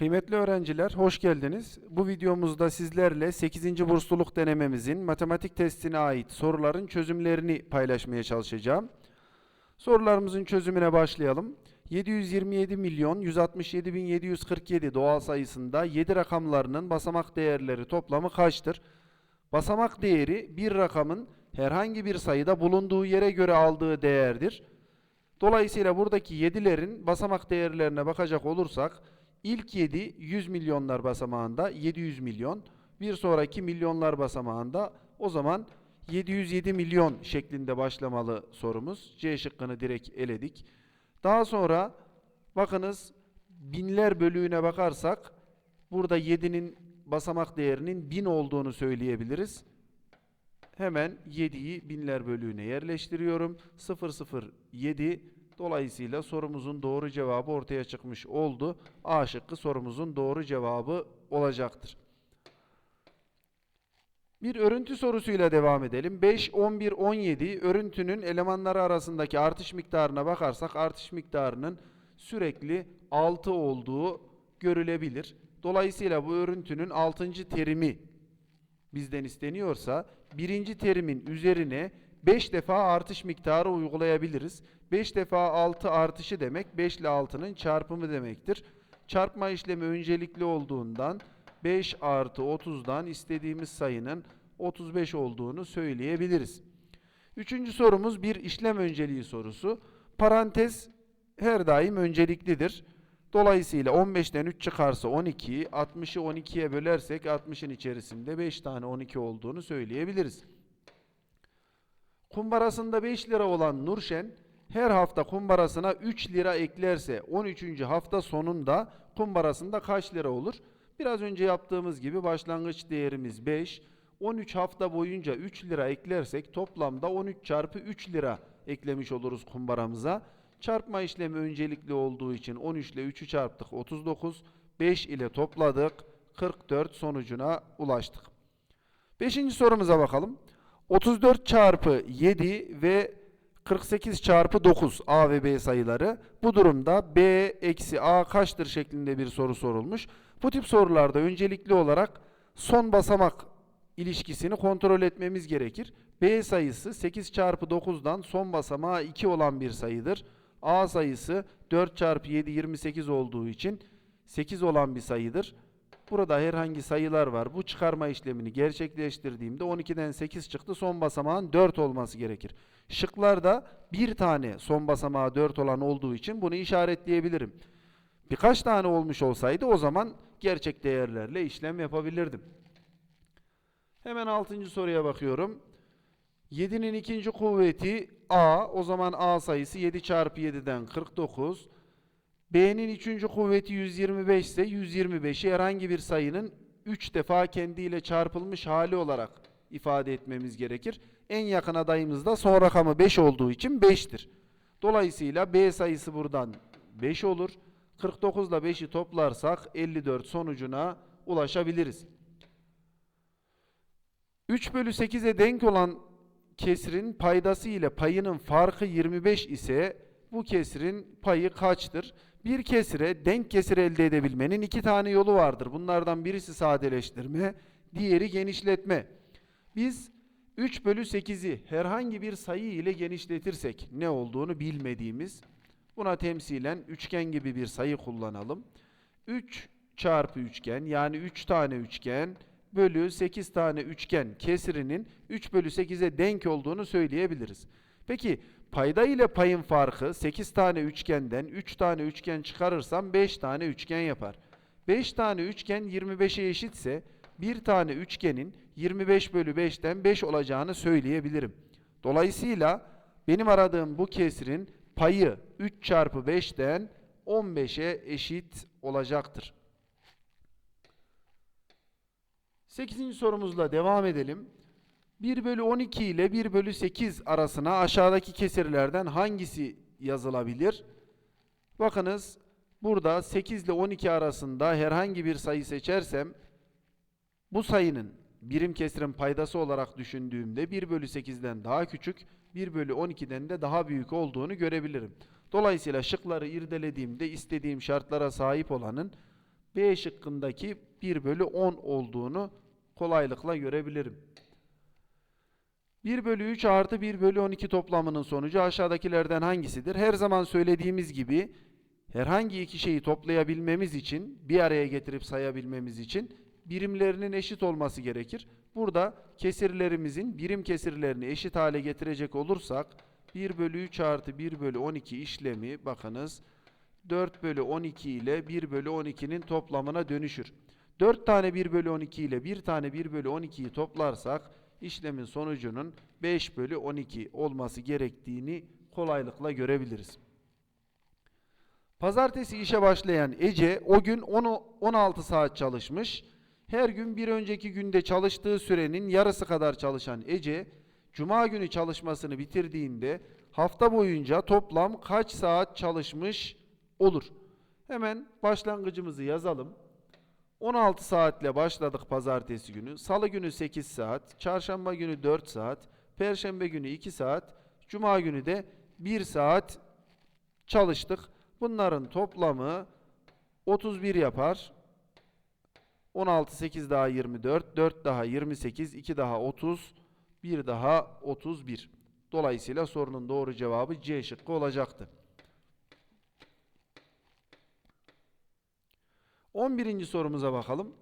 Kıymetli öğrenciler, hoş geldiniz. Bu videomuzda sizlerle 8. bursluluk denememizin matematik testine ait soruların çözümlerini paylaşmaya çalışacağım. Sorularımızın çözümüne başlayalım. 727 milyon 167 bin 747 doğal sayısında 7 rakamlarının basamak değerleri toplamı kaçtır? Basamak değeri bir rakamın herhangi bir sayıda bulunduğu yere göre aldığı değerdir. Dolayısıyla buradaki 7'lerin basamak değerlerine bakacak olursak ilk 7 100 milyonlar basamağında 700 milyon. Bir sonraki milyonlar basamağında o zaman 707 milyon şeklinde başlamalı sorumuz. C şıkkını direkt eledik. Daha sonra bakınız binler bölüğüne bakarsak burada 7'nin basamak değerinin 1000 olduğunu söyleyebiliriz. Hemen 7'yi binler bölüğüne yerleştiriyorum. 007 dolayısıyla sorumuzun doğru cevabı ortaya çıkmış oldu. A şıkkı sorumuzun doğru cevabı olacaktır. Bir örüntü sorusuyla devam edelim. 5, 11, 17 örüntünün elemanları arasındaki artış miktarına bakarsak artış miktarının sürekli 6 olduğu görülebilir. Dolayısıyla bu örüntünün 6. terimi bizden isteniyorsa birinci terimin üzerine 5 defa artış miktarı uygulayabiliriz. 5 defa 6 artışı demek 5 ile 6'nın çarpımı demektir. Çarpma işlemi öncelikli olduğundan 5 artı 30'dan istediğimiz sayının 35 olduğunu söyleyebiliriz. Üçüncü sorumuz bir işlem önceliği sorusu. Parantez her daim önceliklidir. Dolayısıyla 15'ten 3 çıkarsa 12, 60'ı 12'ye bölersek 60'ın içerisinde 5 tane 12 olduğunu söyleyebiliriz. Kumbarasında 5 lira olan Nurşen her hafta kumbarasına 3 lira eklerse 13. hafta sonunda kumbarasında kaç lira olur? Biraz önce yaptığımız gibi başlangıç değerimiz 5. 13 hafta boyunca 3 lira eklersek toplamda 13 çarpı 3 lira eklemiş oluruz kumbaramıza. Çarpma işlemi öncelikli olduğu için 13 ile 3'ü çarptık 39. 5 ile topladık 44 sonucuna ulaştık. Beşinci sorumuza bakalım. 34 çarpı 7 ve 48 çarpı 9 A ve B sayıları. Bu durumda B eksi A kaçtır şeklinde bir soru sorulmuş. Bu tip sorularda öncelikli olarak son basamak ilişkisini kontrol etmemiz gerekir. B sayısı 8 çarpı 9'dan son basamağı 2 olan bir sayıdır. A sayısı 4 çarpı 7 28 olduğu için 8 olan bir sayıdır. Burada herhangi sayılar var. Bu çıkarma işlemini gerçekleştirdiğimde 12'den 8 çıktı. Son basamağın 4 olması gerekir. Şıklarda bir tane son basamağı 4 olan olduğu için bunu işaretleyebilirim. Birkaç tane olmuş olsaydı o zaman gerçek değerlerle işlem yapabilirdim. Hemen 6. soruya bakıyorum. 7'nin ikinci kuvveti A. O zaman A sayısı 7 çarpı 7'den 49. B'nin üçüncü kuvveti 125 ise 125'i herhangi bir sayının 3 defa kendiyle çarpılmış hali olarak ifade etmemiz gerekir. En yakın adayımız da son rakamı 5 olduğu için 5'tir. Dolayısıyla B sayısı buradan 5 olur. 49 ile 5'i toplarsak 54 sonucuna ulaşabiliriz. 3 bölü 8'e denk olan kesrin paydası ile payının farkı 25 ise bu kesrin payı kaçtır? Bir kesire denk kesir elde edebilmenin iki tane yolu vardır. Bunlardan birisi sadeleştirme, diğeri genişletme. Biz 3 bölü 8'i herhangi bir sayı ile genişletirsek ne olduğunu bilmediğimiz, buna temsilen üçgen gibi bir sayı kullanalım. 3 çarpı üçgen yani 3 tane üçgen bölü 8 tane üçgen kesirinin 3 bölü 8'e denk olduğunu söyleyebiliriz. Peki payda ile payın farkı 8 tane üçgenden 3 tane üçgen çıkarırsam 5 tane üçgen yapar. 5 tane üçgen 25'e eşitse bir tane üçgenin 25 bölü 5'ten 5 olacağını söyleyebilirim. Dolayısıyla benim aradığım bu kesirin payı 3 çarpı 5'ten 15'e eşit olacaktır. 8. sorumuzla devam edelim. 1 bölü 12 ile 1 bölü 8 arasına aşağıdaki kesirlerden hangisi yazılabilir? Bakınız burada 8 ile 12 arasında herhangi bir sayı seçersem bu sayının birim kesirin paydası olarak düşündüğümde 1 bölü 8'den daha küçük 1 bölü 12'den de daha büyük olduğunu görebilirim. Dolayısıyla şıkları irdelediğimde istediğim şartlara sahip olanın B şıkkındaki 1 bölü 10 olduğunu kolaylıkla görebilirim. 1 bölü 3 artı 1 bölü 12 toplamının sonucu aşağıdakilerden hangisidir? Her zaman söylediğimiz gibi herhangi iki şeyi toplayabilmemiz için, bir araya getirip sayabilmemiz için birimlerinin eşit olması gerekir. Burada kesirlerimizin birim kesirlerini eşit hale getirecek olursak 1 bölü 3 artı 1 bölü 12 işlemi bakınız 4 bölü 12 ile 1 bölü 12'nin toplamına dönüşür. 4 tane 1 bölü 12 ile 1 tane 1 bölü 12'yi toplarsak işlemin sonucunun 5 bölü 12 olması gerektiğini kolaylıkla görebiliriz. Pazartesi işe başlayan Ece o gün 10 16 saat çalışmış. Her gün bir önceki günde çalıştığı sürenin yarısı kadar çalışan Ece, Cuma günü çalışmasını bitirdiğinde hafta boyunca toplam kaç saat çalışmış olur? Hemen başlangıcımızı yazalım. 16 saatle başladık pazartesi günü. Salı günü 8 saat, çarşamba günü 4 saat, perşembe günü 2 saat, cuma günü de 1 saat çalıştık. Bunların toplamı 31 yapar. 16 8 daha 24, 4 daha 28, 2 daha 30, 1 daha 31. Dolayısıyla sorunun doğru cevabı C şıkkı olacaktı. 11. sorumuza bakalım.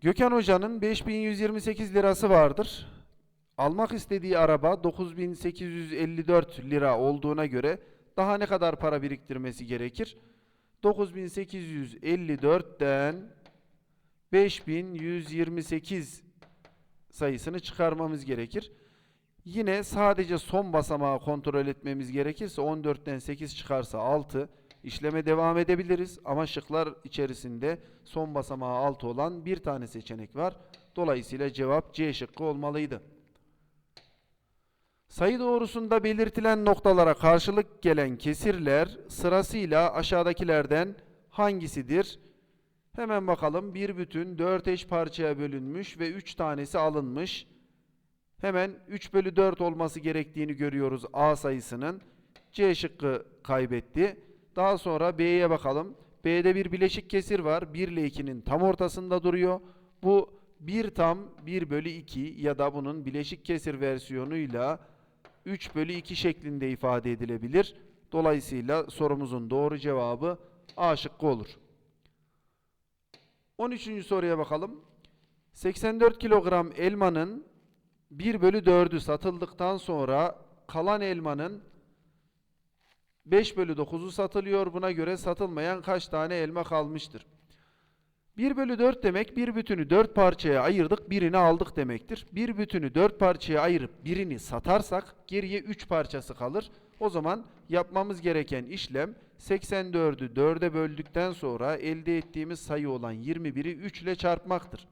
Gökhan Hoca'nın 5128 lirası vardır. Almak istediği araba 9854 lira olduğuna göre daha ne kadar para biriktirmesi gerekir? 9854'ten 5128 sayısını çıkarmamız gerekir. Yine sadece son basamağı kontrol etmemiz gerekirse 14'ten 8 çıkarsa 6 işleme devam edebiliriz ama şıklar içerisinde son basamağı 6 olan bir tane seçenek var. Dolayısıyla cevap C şıkkı olmalıydı. Sayı doğrusunda belirtilen noktalara karşılık gelen kesirler sırasıyla aşağıdakilerden hangisidir? Hemen bakalım. Bir bütün 4 eş parçaya bölünmüş ve 3 tanesi alınmış. Hemen 3 bölü 4 olması gerektiğini görüyoruz A sayısının. C şıkkı kaybetti. Daha sonra B'ye bakalım. B'de bir bileşik kesir var. 1 ile 2'nin tam ortasında duruyor. Bu 1 tam 1 bölü 2 ya da bunun bileşik kesir versiyonuyla 3 bölü 2 şeklinde ifade edilebilir. Dolayısıyla sorumuzun doğru cevabı A şıkkı olur. 13. soruya bakalım. 84 kilogram elmanın 1 bölü 4'ü satıldıktan sonra kalan elmanın 5 bölü 9'u satılıyor. Buna göre satılmayan kaç tane elma kalmıştır? 1 bölü 4 demek bir bütünü 4 parçaya ayırdık birini aldık demektir. Bir bütünü 4 parçaya ayırıp birini satarsak geriye 3 parçası kalır. O zaman yapmamız gereken işlem 84'ü 4'e böldükten sonra elde ettiğimiz sayı olan 21'i 3 ile çarpmaktır.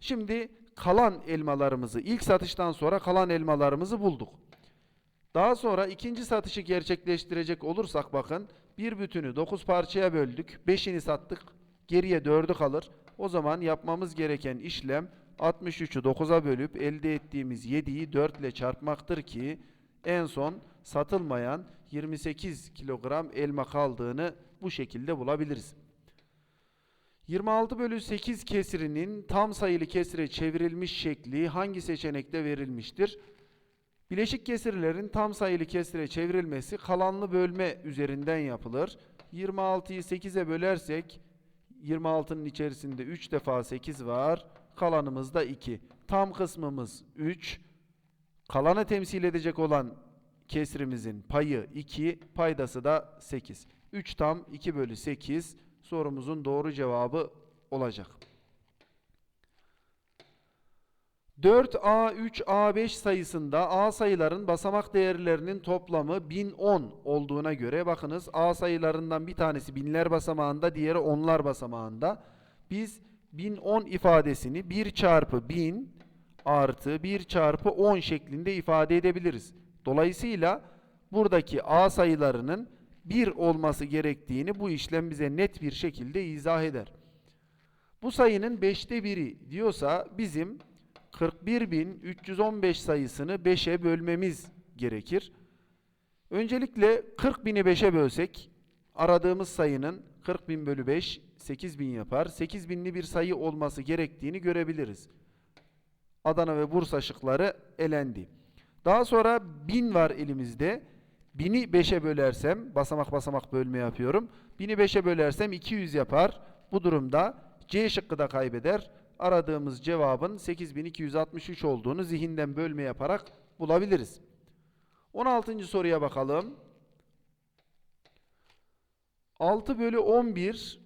Şimdi kalan elmalarımızı ilk satıştan sonra kalan elmalarımızı bulduk. Daha sonra ikinci satışı gerçekleştirecek olursak bakın bir bütünü 9 parçaya böldük. 5'ini sattık. Geriye 4'ü kalır. O zaman yapmamız gereken işlem 63'ü 9'a bölüp elde ettiğimiz 7'yi 4 ile çarpmaktır ki en son satılmayan 28 kilogram elma kaldığını bu şekilde bulabiliriz. 26 bölü 8 kesirinin tam sayılı kesire çevrilmiş şekli hangi seçenekte verilmiştir? Bileşik kesirlerin tam sayılı kesire çevrilmesi kalanlı bölme üzerinden yapılır. 26'yı 8'e bölersek 26'nın içerisinde 3 defa 8 var. Kalanımız da 2. Tam kısmımız 3. Kalanı temsil edecek olan kesrimizin payı 2, paydası da 8. 3 tam 2 bölü 8 sorumuzun doğru cevabı olacak. 4A, 3, A5 sayısında A sayıların basamak değerlerinin toplamı 1010 olduğuna göre bakınız A sayılarından bir tanesi binler basamağında, diğeri onlar basamağında. Biz 1010 ifadesini 1 çarpı 1000 artı 1 çarpı 10 şeklinde ifade edebiliriz. Dolayısıyla buradaki A sayılarının 1 olması gerektiğini bu işlem bize net bir şekilde izah eder. Bu sayının 5'te biri diyorsa bizim 41.315 sayısını 5'e bölmemiz gerekir. Öncelikle 40.000'i 5'e bölsek aradığımız sayının 40.000 bölü 5 8.000 yapar. 8.000'li bir sayı olması gerektiğini görebiliriz. Adana ve Bursa şıkları elendi. Daha sonra 1000 var elimizde. 1000'i 5'e bölersem, basamak basamak bölme yapıyorum. 1000'i 5'e bölersem 200 yapar. Bu durumda C şıkkı da kaybeder. Aradığımız cevabın 8263 olduğunu zihinden bölme yaparak bulabiliriz. 16. soruya bakalım. 6 bölü 11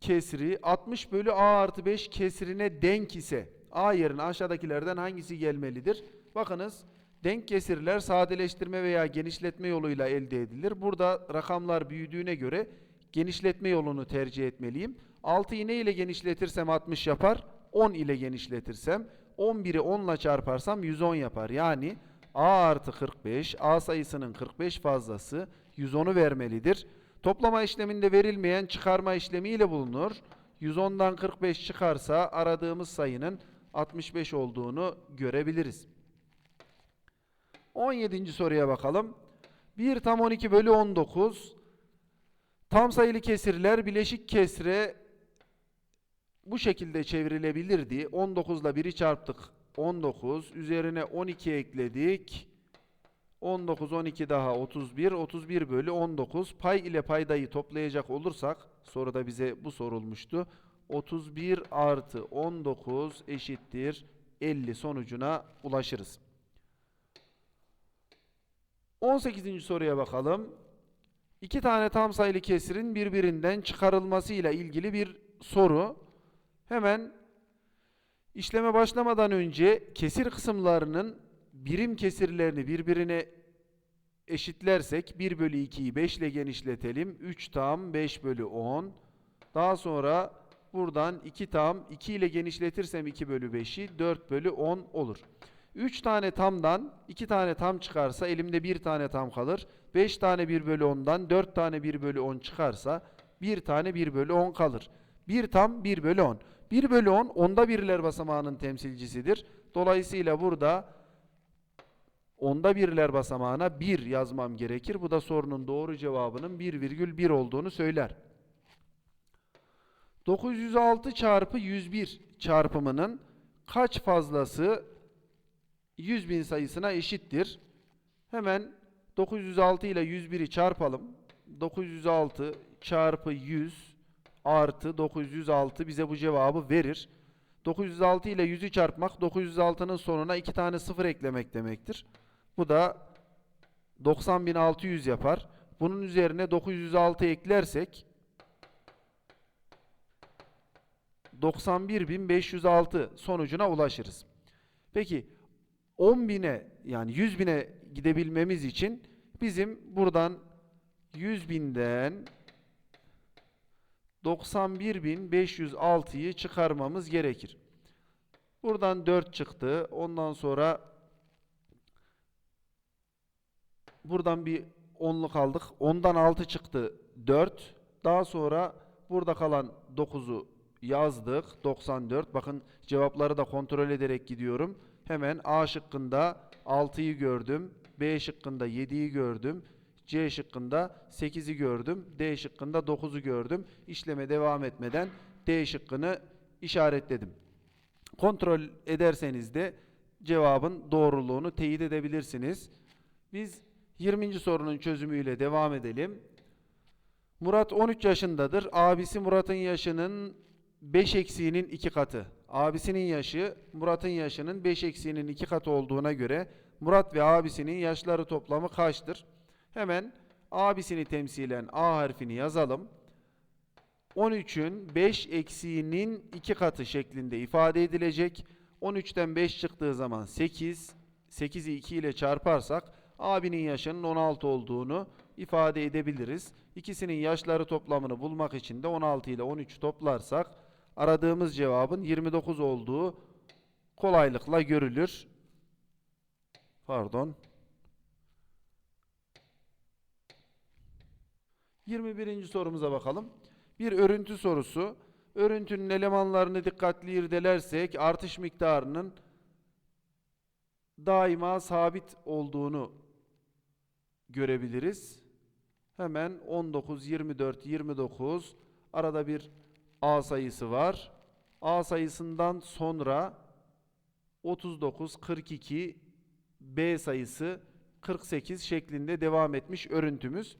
kesri 60 bölü a artı 5 kesrine denk ise a yerine aşağıdakilerden hangisi gelmelidir? Bakınız denk kesirler sadeleştirme veya genişletme yoluyla elde edilir. Burada rakamlar büyüdüğüne göre genişletme yolunu tercih etmeliyim. 6'yı ne ile genişletirsem 60 yapar. 10 ile genişletirsem 11'i 10 ile çarparsam 110 yapar. Yani a artı 45 a sayısının 45 fazlası 110'u vermelidir. Toplama işleminde verilmeyen çıkarma işlemiyle bulunur. 110'dan 45 çıkarsa aradığımız sayının 65 olduğunu görebiliriz. 17. soruya bakalım. 1 tam 12 bölü 19. Tam sayılı kesirler bileşik kesre bu şekilde çevrilebilirdi. 19 ile 1'i çarptık. 19. Üzerine 12 ekledik. 19, 12 daha 31. 31 bölü 19. Pay ile paydayı toplayacak olursak, soruda bize bu sorulmuştu. 31 artı 19 eşittir 50 sonucuna ulaşırız. 18. soruya bakalım. İki tane tam sayılı kesirin birbirinden çıkarılması ile ilgili bir soru. Hemen işleme başlamadan önce kesir kısımlarının birim kesirlerini birbirine eşitlersek 1 bölü 2'yi 5 ile genişletelim. 3 tam 5 bölü 10. Daha sonra buradan 2 tam 2 ile genişletirsem 2 bölü 5'i 4 bölü 10 olur. 3 tane tamdan 2 tane tam çıkarsa elimde 1 tane tam kalır. 5 tane 1 bölü 10'dan 4 tane 1 bölü 10 çıkarsa 1 tane 1 bölü 10 kalır. 1 tam 1 bölü 10. 1 bölü 10 onda birler basamağının temsilcisidir. Dolayısıyla burada onda birler basamağına 1 yazmam gerekir. Bu da sorunun doğru cevabının 1,1 olduğunu söyler. 906 çarpı 101 çarpımının kaç fazlası 100 bin sayısına eşittir? Hemen 906 ile 101'i çarpalım. 906 çarpı 100 artı 906 bize bu cevabı verir. 906 ile 100'ü çarpmak 906'nın sonuna 2 tane 0 eklemek demektir. Bu da 90.600 yapar. Bunun üzerine 906 eklersek 91.506 sonucuna ulaşırız. Peki 10.000'e yani 100.000'e gidebilmemiz için bizim buradan 100.000'den 91.506'yı çıkarmamız gerekir. Buradan 4 çıktı. Ondan sonra buradan bir 10'luk aldık. 10'dan 6 çıktı 4. Daha sonra burada kalan 9'u yazdık. 94. Bakın cevapları da kontrol ederek gidiyorum. Hemen A şıkkında 6'yı gördüm. B şıkkında 7'yi gördüm. C şıkkında 8'i gördüm. D şıkkında 9'u gördüm. İşleme devam etmeden D şıkkını işaretledim. Kontrol ederseniz de cevabın doğruluğunu teyit edebilirsiniz. Biz 20. sorunun çözümüyle devam edelim. Murat 13 yaşındadır. Abisi Murat'ın yaşının 5 eksiğinin 2 katı. Abisinin yaşı Murat'ın yaşının 5 eksiğinin 2 katı olduğuna göre Murat ve abisinin yaşları toplamı kaçtır? Hemen abisini temsilen A harfini yazalım. 13'ün 5 eksiğinin 2 katı şeklinde ifade edilecek. 13'ten 5 çıktığı zaman 8. 8'i 2 ile çarparsak abinin yaşının 16 olduğunu ifade edebiliriz. İkisinin yaşları toplamını bulmak için de 16 ile 13 toplarsak aradığımız cevabın 29 olduğu kolaylıkla görülür. Pardon. 21. sorumuza bakalım. Bir örüntü sorusu. Örüntünün elemanlarını dikkatli irdelersek artış miktarının daima sabit olduğunu görebiliriz. Hemen 19, 24, 29 arada bir A sayısı var. A sayısından sonra 39, 42, B sayısı 48 şeklinde devam etmiş örüntümüz.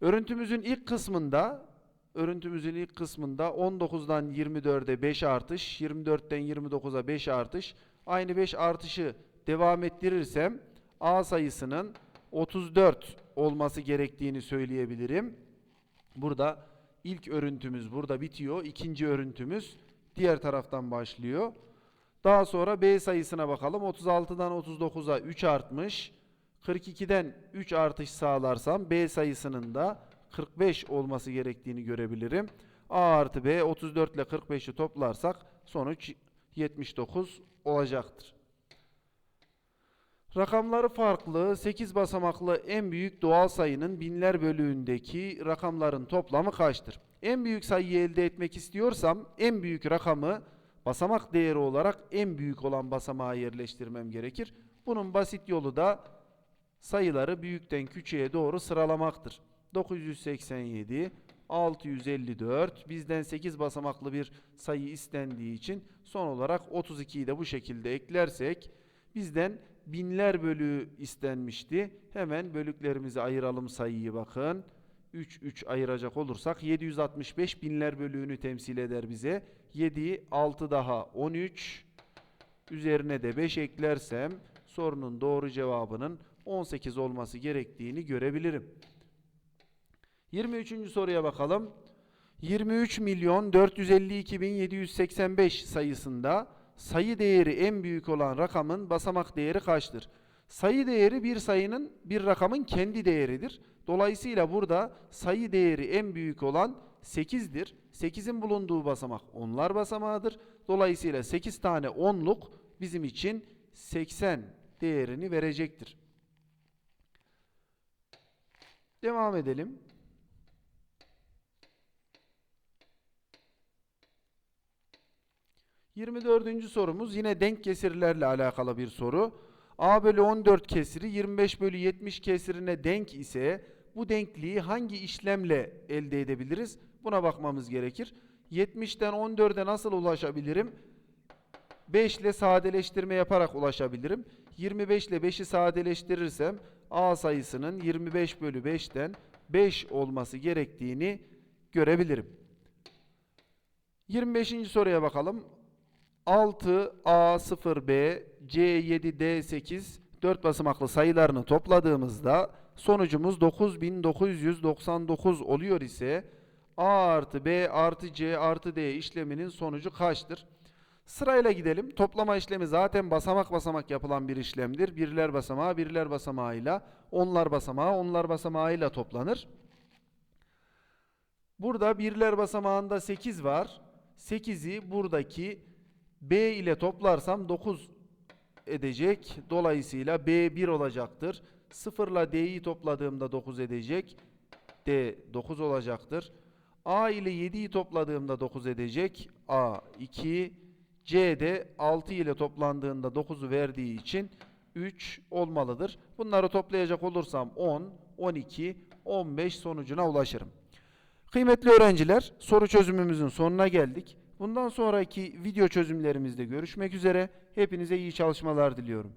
Örüntümüzün ilk kısmında örüntümüzün ilk kısmında 19'dan 24'e 5 artış, 24'ten 29'a 5 artış. Aynı 5 artışı devam ettirirsem A sayısının 34 olması gerektiğini söyleyebilirim. Burada ilk örüntümüz burada bitiyor. İkinci örüntümüz diğer taraftan başlıyor. Daha sonra B sayısına bakalım. 36'dan 39'a 3 artmış. 42'den 3 artış sağlarsam B sayısının da 45 olması gerektiğini görebilirim. A artı B 34 ile 45'i toplarsak sonuç 79 olacaktır. Rakamları farklı 8 basamaklı en büyük doğal sayının binler bölüğündeki rakamların toplamı kaçtır? En büyük sayıyı elde etmek istiyorsam en büyük rakamı basamak değeri olarak en büyük olan basamağa yerleştirmem gerekir. Bunun basit yolu da sayıları büyükten küçüğe doğru sıralamaktır. 987, 654, bizden 8 basamaklı bir sayı istendiği için son olarak 32'yi de bu şekilde eklersek bizden binler bölüğü istenmişti. Hemen bölüklerimizi ayıralım sayıyı bakın. 3 3 ayıracak olursak 765 binler bölüğünü temsil eder bize. 7 6 daha 13 üzerine de 5 eklersem sorunun doğru cevabının 18 olması gerektiğini görebilirim. 23. soruya bakalım. 23 milyon 452 bin 785 sayısında sayı değeri en büyük olan rakamın basamak değeri kaçtır? Sayı değeri bir sayının bir rakamın kendi değeridir. Dolayısıyla burada sayı değeri en büyük olan 8'dir. 8'in bulunduğu basamak onlar basamağıdır. Dolayısıyla 8 tane 10'luk bizim için 80 değerini verecektir. Devam edelim. Yirmi dördüncü sorumuz yine denk kesirlerle alakalı bir soru. A bölü 14 kesiri 25 bölü 70 kesirine denk ise bu denkliği hangi işlemle elde edebiliriz? Buna bakmamız gerekir. 70'ten 14'e nasıl ulaşabilirim? 5 ile sadeleştirme yaparak ulaşabilirim. 25 ile 5'i sadeleştirirsem A sayısının 25 bölü 5'ten 5 olması gerektiğini görebilirim. 25. soruya bakalım. 6A0B C7D8 4 basamaklı sayılarını topladığımızda sonucumuz 9999 oluyor ise A artı B artı C artı D işleminin sonucu kaçtır? Sırayla gidelim. Toplama işlemi zaten basamak basamak yapılan bir işlemdir. Birler basamağı birler basamağıyla, onlar basamağı onlar basamağıyla toplanır. Burada birler basamağında 8 var. 8'i buradaki B ile toplarsam 9 edecek. Dolayısıyla B 1 olacaktır. 0 ile D'yi topladığımda 9 edecek. D 9 olacaktır. A ile 7'yi topladığımda 9 edecek. A 2. C de 6 ile toplandığında 9'u verdiği için 3 olmalıdır. Bunları toplayacak olursam 10, 12, 15 sonucuna ulaşırım. Kıymetli öğrenciler, soru çözümümüzün sonuna geldik. Bundan sonraki video çözümlerimizde görüşmek üzere. Hepinize iyi çalışmalar diliyorum.